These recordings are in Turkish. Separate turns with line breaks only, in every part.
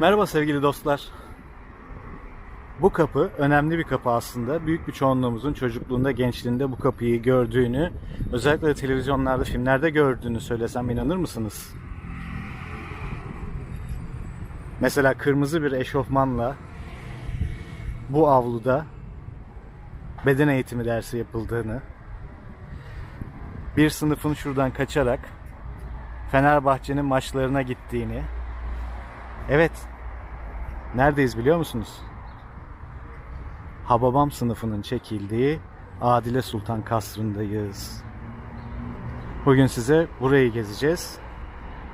Merhaba sevgili dostlar. Bu kapı önemli bir kapı aslında. Büyük bir çoğunluğumuzun çocukluğunda, gençliğinde bu kapıyı gördüğünü, özellikle televizyonlarda, filmlerde gördüğünü söylesem inanır mısınız? Mesela kırmızı bir eşofmanla bu avluda beden eğitimi dersi yapıldığını, bir sınıfın şuradan kaçarak Fenerbahçe'nin maçlarına gittiğini, Evet. Neredeyiz biliyor musunuz? Hababam sınıfının çekildiği Adile Sultan Kasrı'ndayız. Bugün size burayı gezeceğiz.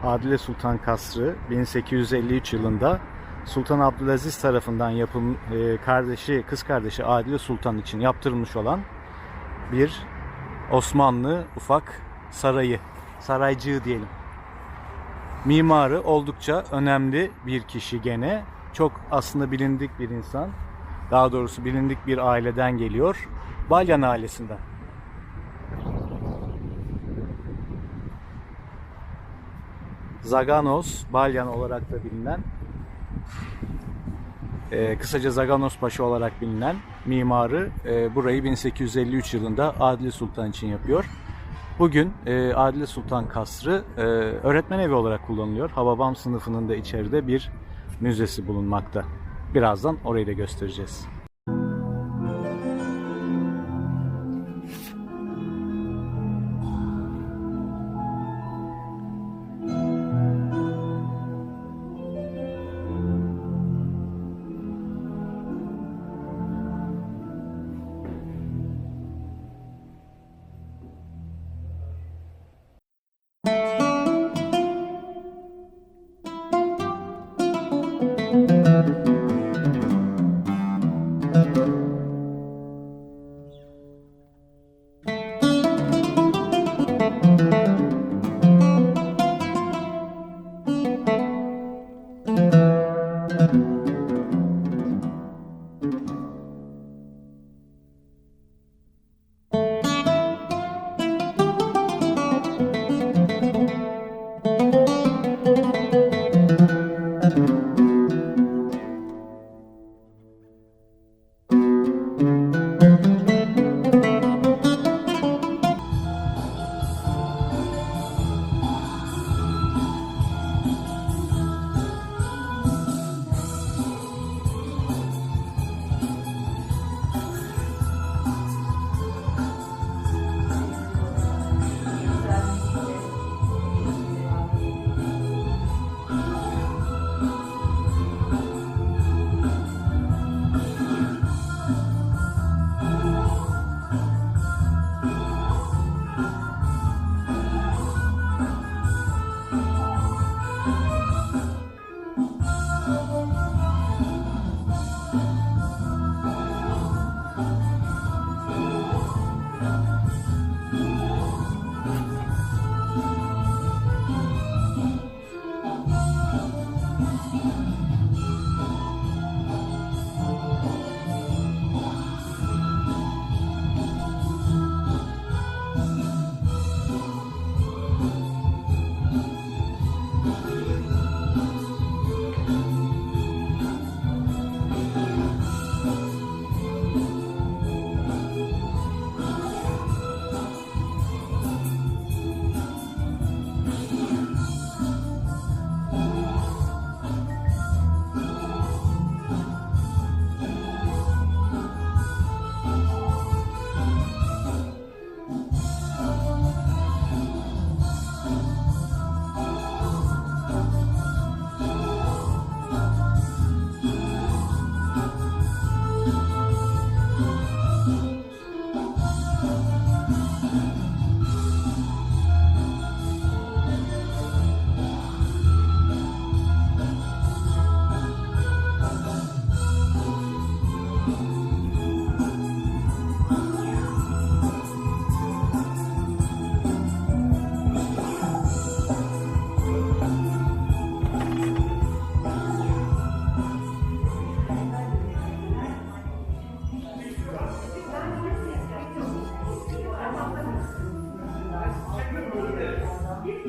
Adile Sultan Kasrı 1853 yılında Sultan Abdülaziz tarafından yapım e, kardeşi kız kardeşi Adile Sultan için yaptırılmış olan bir Osmanlı ufak sarayı, saraycığı diyelim. Mimarı oldukça önemli bir kişi gene. Çok aslında bilindik bir insan. Daha doğrusu bilindik bir aileden geliyor. Balyan ailesinden. Zaganos, Balyan olarak da bilinen, e, kısaca Zaganos Paşa olarak bilinen mimarı e, burayı 1853 yılında Adile Sultan için yapıyor. Bugün e, Adile Sultan Kasrı e, öğretmen evi olarak kullanılıyor. Hababam sınıfının da içeride bir müzesi bulunmakta. Birazdan orayı da göstereceğiz.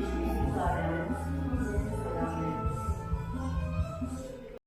Thank you.